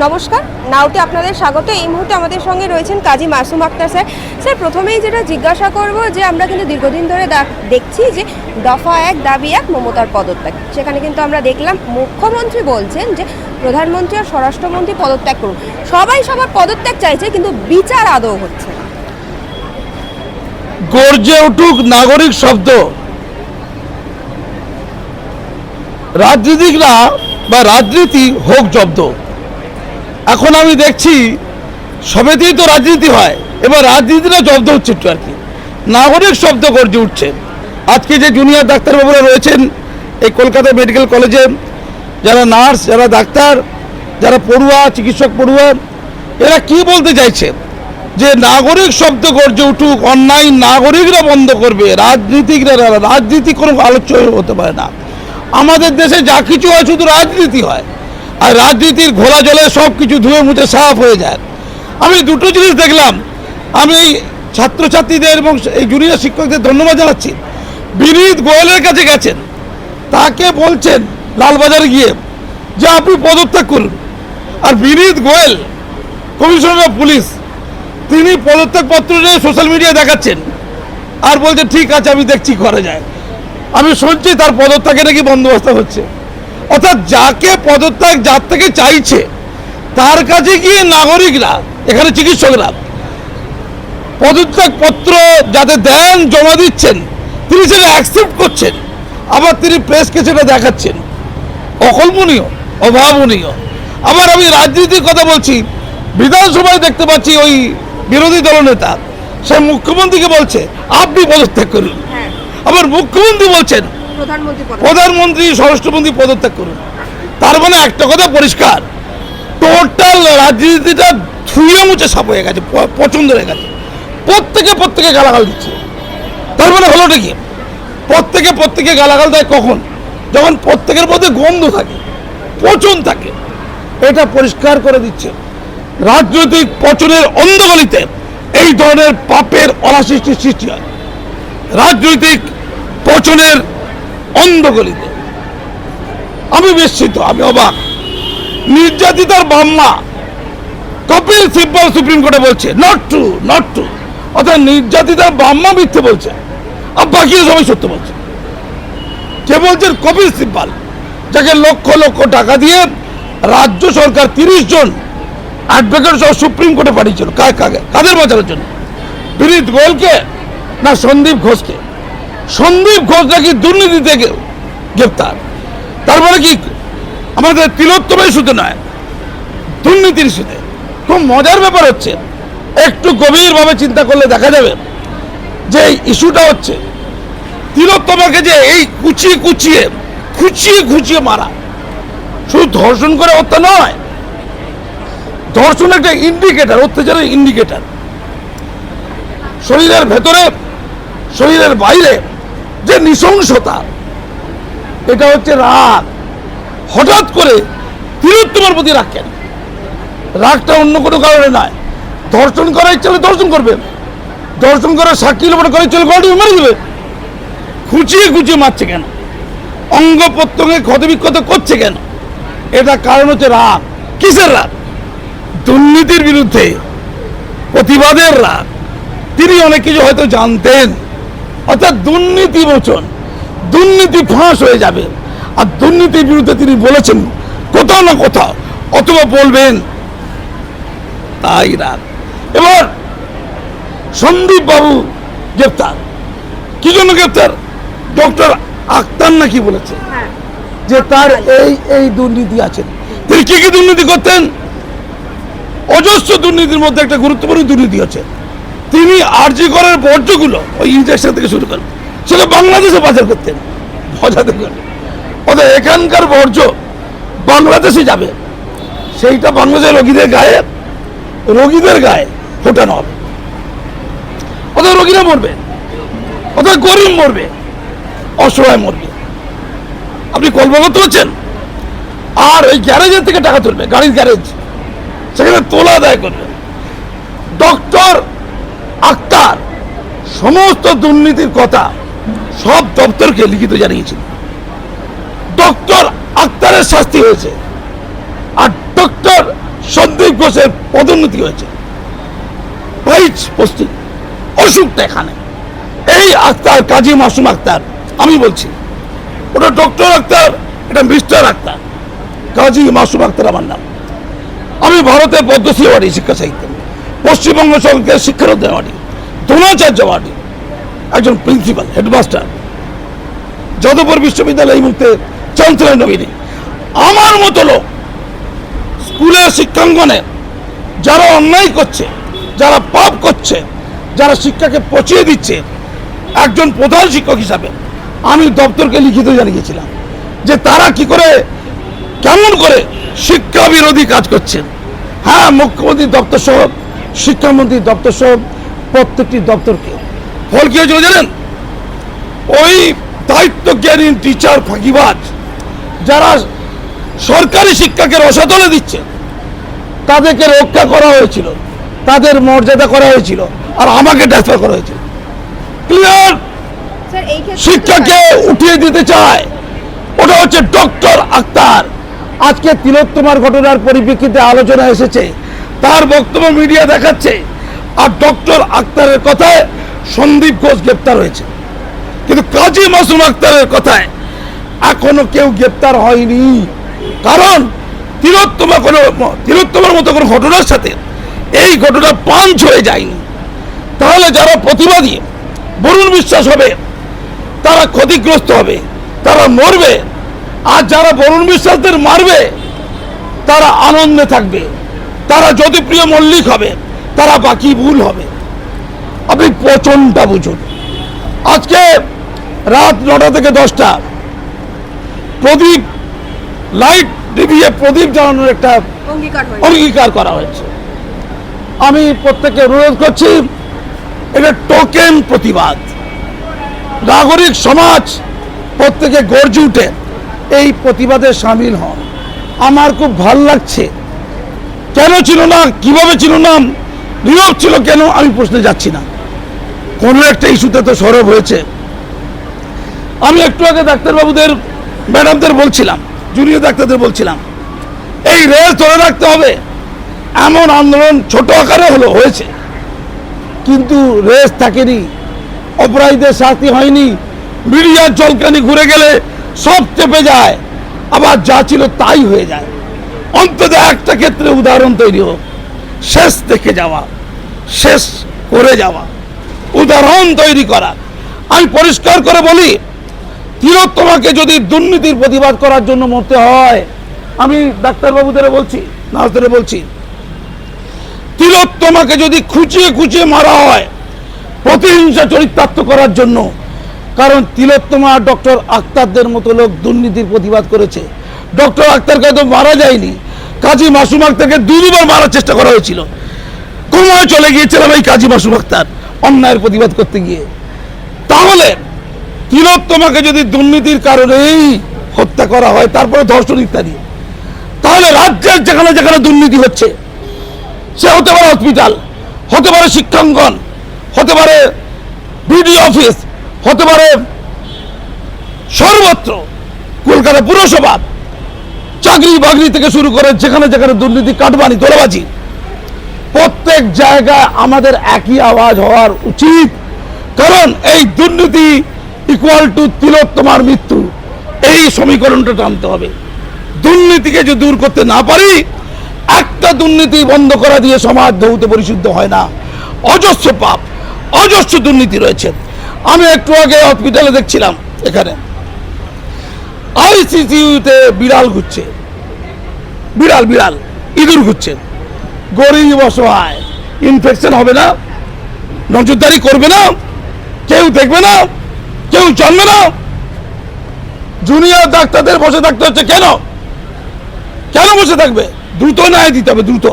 নমস্কার নাউতে আপনাদের স্বাগত। এই মুহূর্তে আমাদের সঙ্গে রয়েছেন কাজী মাসুম আক্তার স্যার। স্যার, প্রথমেই যেটা জিজ্ঞাসা করব যে, আমরা কিন্তু দীর্ঘদিন ধরে দেখছি যে, দফা এক, দাবি এক, মমতার পদত্যাগ। সেখানে কিন্তু আমরা দেখলাম, মুখ্যমন্ত্রী বলছেন যে, প্রধানমন্ত্রী আর স্বরাষ্ট্রমন্ত্রী পদত্যাগ করুন। সবাই সবার পদত্যাগ চাইছে, কিন্তু বিচার আদৌ হচ্ছে গর্জে উঠুক নাগরিক শব্দ। রাজনীতিকরা বা রাজনীতি হোক জব্দ। এখন আমি দেখছি সবেতেই তো রাজনীতি হয়। এবার রাজনীতিটা জব্দ হচ্ছে একটু আর কি। নাগরিক শব্দ গর্জে উঠছে। আজকে যে জুনিয়র ডাক্তারবাবুরা রয়েছেন এই কলকাতা মেডিকেল কলেজে যারা নার্স যারা ডাক্তার, যারা পড়ুয়া, চিকিৎসক পড়ুয়া, এরা কি বলতে চাইছে? যে নাগরিক শব্দ গর্জে উঠুক, অন্যায় নাগরিকরা বন্ধ করবে, রাজনীতিকরা রাজনীতি কোনো আলোচ্য হতে পারে না। আমাদের দেশে যা কিছু হয়, শুধু রাজনীতি হয়। আর রাজনীতির ঘোলা জলে সব কিছু ধুয়ে মুছে সাফ হয়ে যায়। আমি দুটো জিনিস দেখলাম। আমি এই ছাত্রছাত্রীদের এবং এই জুনিয়র শিক্ষকদের ধন্যবাদ জানাচ্ছি। বিনীত গোয়েলের কাছে গেছেন। তাকে বলছেন লালবাজারে গিয়ে যে আপনি পদত্যাগ করুন। আর Vineet Goel, commissioner of police, তিনি পদত্যাগপত্র নিয়ে সোশ্যাল মিডিয়ায় দেখাচ্ছেন। আর বলছে, ঠিক আছে, আমি দেখছি করা যায়। আমি শুনছি তার পদত্যাগে নাকি বন্দোবস্ত হচ্ছে। অর্থাৎ যাকে পদত্যাগ যার থেকে চাইছে তার কাছে গিয়ে নাগরিকরা এখানে চিকিৎসকরা পদত্যাগপত্র যাতে দেন জমা দিচ্ছেন তিনি সেটা অ্যাকসেপ্ট করছেন আবার তিনি প্রেসকে সেটা দেখাচ্ছেন। অকল্পনীয় অভাবনীয়। আবার আমি রাজনীতির কথা বলছি বিধানসভায় দেখতে পাচ্ছি ওই বিরোধী দলনেতা সে মুখ্যমন্ত্রীকে বলছে আপনি পদত্যাগ করুন। হ্যাঁ। আবার মুখ্যমন্ত্রী বলছেন প্রধানমন্ত্রী স্বরাষ্ট্রমন্ত্রী পদত্যাগ করুন। তার মানে একটা কথা পরিষ্কার। টোটাল রাজনীতিটা ধুয়ে মুছে সাপ হয়ে গেছে পছন্দ হয়ে গেছে। প্রত্যেকে প্রত্যেকে গালাগাল দিচ্ছে। তার মানে হলোটা কি? প্রত্যেকে প্রত্যেকে গালাগাল দেয় কখন? যখন প্রত্যেকের মধ্যে গন্ধ থাকে, পচন থাকে। এটা পরিষ্কার করে দিচ্ছে। রাজনৈতিক পচনের অন্ধগলিতে এই ধরনের পাপের অনাসৃষ্টির সৃষ্টি হয়। রাজনৈতিক পচনের অন্ধগলিতে। আমি বিস্মিত, আমি অবাক। নির্যাতিতার বাম্মা কপিল সিব্বল সুপ্রিম কোর্টে বলছে নট ট্রু নট ট্রু অর্থাৎ নির্যাতিতার বাম্মা মিথ্যে বলছে, আর বাকিরা সবাই সত্য বলছে। কে বলছেন কপিল সিব্বাল, যাকে লক্ষ লক্ষ টাকা দিয়ে রাজ্য সরকার তিরিশ জন অ্যাডভোকেট সহ সুপ্রিম কোর্টে পাঠিয়েছিল। কাকে কাদের বাঁচানোর জন্য? বিনীত গোয়েলকে না সন্দীপ ঘোষকে? সন্দীপ ঘোষ নাকি দুর্নীতি থেকে গ্রেপ্তার। তারপরে কি আমাদের তিলোত্তমের ইস্যুতে নয়, দুর্নীতির ইস্যুতে খুব মজার ব্যাপার হচ্ছে, একটু গভীরভাবে চিন্তা করলে দেখা যাবে যে ইস্যুটা হচ্ছে, তিলোত্তমাকে যে এই কুচিয়ে কুচিয়ে, খুচিয়ে খুচিয়ে মারা। শুধু ধর্ষণ করে হত্যা নয়, ধর্ষণ একটা ইন্ডিকেটার অত্যাচারের ইন্ডিকেটার শরীরের ভেতরে, শরীরের বাইরে যে নৃশংসতা, এটা হচ্ছে রাগ। হঠাৎ করে তিলোত্তমার প্রতি রাগ কেন? রাগটা অন্য কোনো কারণে নয় ধর্ষণ করার ইচ্ছা হলে ধর্ষণ করবে ধর্ষণ করার সাক্ষী লোপটা করার ইচ্ছা হলে মেরে দেবে খুঁচিয়ে খুঁচিয়ে মারছে কেন? অঙ্গ প্রত্যঙ্গে ক্ষতবিক্ষত করছে কেন? এটা কারণ হচ্ছে রাগ। কিসের রাগ? দুর্নীতির বিরুদ্ধে প্রতিবাদের রাগ। তিনি অনেক কিছু হয়তো জানতেন। অর্থাৎ দুর্নীতি মোচন দুর্নীতি ফাঁস হয়ে যাবে। আর দুর্নীতির বিরুদ্ধে তিনি বলেছেন কোথাও না কোথাও অথবা বলবেন তাই রাগ এবার সন্দীপ বাবু গ্রেপ্তার। কি জন্য গ্রেপ্তার? ডক্টর আক্তার নাকি বলেছে হ্যাঁ। যে তার এই এই দুর্নীতি আছে। তিনি কি কি দুর্নীতি করতেন? অজস্র দুর্নীতির মধ্যে একটা গুরুত্বপূর্ণ দুর্নীতি আছে। তিনি আরজি করার বর্জ্যগুলো ওই ইনজেকশন থেকে শুরু করেন। সেটা বাংলাদেশে পাচার করতেন দেখুন অর্থাৎ এখানকার বর্জ্য বাংলাদেশে যাবে। সেইটা বাংলাদেশের রোগীদের গায়ে রোগীদের গায়ে ফোটানো হবে। অর্থাৎ রোগীরা মরবে। অর্থাৎ গরিব মরবে। অসহায় মরবে। আপনি কল্পনা পারছেন আর ওই গ্যারেজের থেকে টাকা তুলবে, গাড়ির গ্যারেজ। সেখানে তোলা আদায় করবে। ডক্টর আক্তার, সমস্ত দুর্নীতির কথা সব দপ্তরকে লিখিত জানিয়েছিল। ডক্টর আক্তারের শাস্তি হয়েছে আর ডক্টর সন্দীপ ঘোষের পদোন্নতি হয়েছে। পোস্টিং অসুখটা এখানে। এই আক্তার কাজী মাসুম আক্তার, আমি বলছি, ওটা ডক্টর আক্তার, এটা মিস্টার আক্তার। কাজী মাসুম আক্তার আমার নাম। আমি ভারতের পদ্মশ্রী অ্যাওয়ার্ডি শিক্ষা সাহিত্য। পশ্চিমবঙ্গ সরকারের শিক্ষারত্ন অ্যাওয়ার্ডি দ্রোণাচার্য অ্যাওয়ার্ডি একজন প্রিন্সিপাল, হেডমাস্টার, যাদবপুর বিশ্ববিদ্যালয় এই মুহূর্তে চ্যান্সেলর নবীনী আমার মতো লোক, স্কুলের শিক্ষাঙ্গনে যারা অন্যায় করছে, যারা পাপ করছে, যারা শিক্ষাকে পচিয়ে দিচ্ছে, একজন প্রধান শিক্ষক হিসাবে আমি দপ্তরকে লিখিত জানিয়েছিলাম যে তারা কি করে, কেমন করে শিক্ষা বিরোধী কাজ করছেন হ্যাঁ মুখ্যমন্ত্রী দপ্তর সহ শিক্ষামন্ত্রী দপ্তর সহ প্রত্যেকটি দপ্তরকে। ফল কি হয়েছিল জানেন? ওই দায়িত্বজ্ঞানীন টিচার ফাঁকিবাজ যারা সরকারি শিক্ষাকে রসাতলে দিচ্ছে তাদেরকে রক্ষা করা হয়েছিল তাদের মর্যাদা করা হয়েছিল আর আমাকে ট্রান্সফার করা হয়েছিল। ক্লিয়ার শিক্ষাকে উঠিয়ে দিতে চায় ওটা হচ্ছে ডক্টর আক্তার। আজকে তিলোত্তমার ঘটনার পরিপ্রেক্ষিতে আলোচনা এসেছে তার বক্তব্য মিডিয়া দেখাচ্ছে আর ডক্টর আক্তারের কথায় সন্দীপ ঘোষ গ্রেপ্তার হয়েছে। কিন্তু কাজী মাসুম আক্তারের কথায় এখনও কেউ গ্রেপ্তার হয়নি। কারণ তিলোত্তমা কোনো তিলোত্তমার মতো কোনো ঘটনার সাথে এই ঘটনা পাঞ্চ হয়ে যায়নি। তাহলে যারা প্রতিবাদী, বরুণ বিশ্বাস হবে, তারা ক্ষতিগ্রস্ত হবে, তারা মরবে। আর যারা বরুণ বিশ্বাসদের মারবে, তারা আনন্দে থাকবে। তারা জ্যোতিপ্রিয় মল্লিক হবে তারা বাকি ভুল হবে। আপনি পচনটা বুঝুন। আজকে রাত নটা থেকে দশটা প্রদীপ লাইট নিভিয়ে প্রদীপ জ্বালানোর একটা অঙ্গীকার অঙ্গীকার করা হয়েছে। আমি প্রত্যেককে অনুরোধ করছি এটা টোকেন প্রতিবাদ। নাগরিক সমাজ প্রত্যেকে গর্জে উঠে এই প্রতিবাদে সামিল হন। আমার খুব ভালো লাগছে কেন ছিল না? কীভাবে ছিল না? নীরব ছিল কেন? আমি প্রশ্নে যাচ্ছি না। কোনো একটা ইস্যুতে তো সরব হয়েছে। আমি একটু আগে ডাক্তারবাবুদের, ম্যাডামদের বলছিলাম, জুনিয়র ডাক্তারদের বলছিলাম, এই রেস ধরে রাখতে হবে। এমন আন্দোলন ছোট আকারে হলো, হয়েছে। কিন্তু রেস থাকেনি, অপরাধীদের শাস্তি হয়নি। মিডিয়ার জলকানি ঘুরে গেলে সব চেপে যায়, আবার যা ছিল তাই হয়ে যায়। অন্তত একটা ক্ষেত্রে উদাহরণ তৈরি হোক। শেষ দেখে যাওয়া, শেষ করে যাওয়া, উদাহরণ তৈরি করা। আমি পরিষ্কার করে বলি, তিলোত্তমাকে যদি দুর্নীতির প্রতিবাদ করার জন্য মরতে হয়, আমি ডাক্তারবাবুদের বলছি নার্সদের বলছি, তিলোত্তমাকে যদি খুঁচিয়ে খুঁচিয়ে মারা হয়, প্রতিহিংসা চরিতার্থ করার জন্য, কারণ তিলোত্তমা ডক্টর আক্তারদের মতো লোক দুর্নীতির প্রতিবাদ করেছে। ডক্টর আক্তারকে তো মারা যায়নি। কাজী মাসুম আক্তারকে দু দুবার মারার চেষ্টা করা হয়েছিল। কোমায় চলে গিয়েছিলাম এই কাজী মাসুম আক্তার অন্যায়ের প্রতিবাদ করতে গিয়ে। তাহলে তিলোত্তমাকে যদি দুর্নীতির কারণেই হত্যা করা হয়, তারপরে ধর্ষণ ইত্যাদি, তাহলে রাজ্যের যেখানে যেখানে দুর্নীতি হচ্ছে, সে হতে পারে হসপিটাল হতে পারে শিক্ষাঙ্গন, হতে পারে বিডি অফিস হতে পারে সর্বত্র, কলকাতা পুরসভা চাকরি বাকরি থেকে শুরু করে যেখানে যেখানে দুর্নীতি কাটবানি তোলাবাজি প্রত্যেক জায়গায় আমাদের একই আওয়াজ হওয়ার উচিত। কারণ এই দুর্নীতি ইকুয়াল টু তিলোত্তমার মৃত্যু। এই সমীকরণটা টানতে হবে। দুর্নীতিকে যদি দূর করতে না পারি, একটা দুর্নীতি বন্ধ করা দিয়ে সমাজ ধৌতে পরিশুদ্ধ হয় না। অজস্র পাপ, অজস্র দুর্নীতি রয়েছে। আমি একটু আগে হসপিটালে দেখছিলাম, এখানে। আইসিসিউতে বিড়াল ঘুরছে। বিড়াল বিড়াল, ইঁদুর ঘুরছে। গরিব অসহায় ইনফেকশন হবে না, নজরদারি করবে না, কেউ দেখবে না, কেউ জানবে না। জুনিয়র ডাক্তারদের বসে থাকতে হচ্ছে কেন? কেন বসে থাকবে? দ্রুত ন্যায় দিতে হবে, দ্রুত।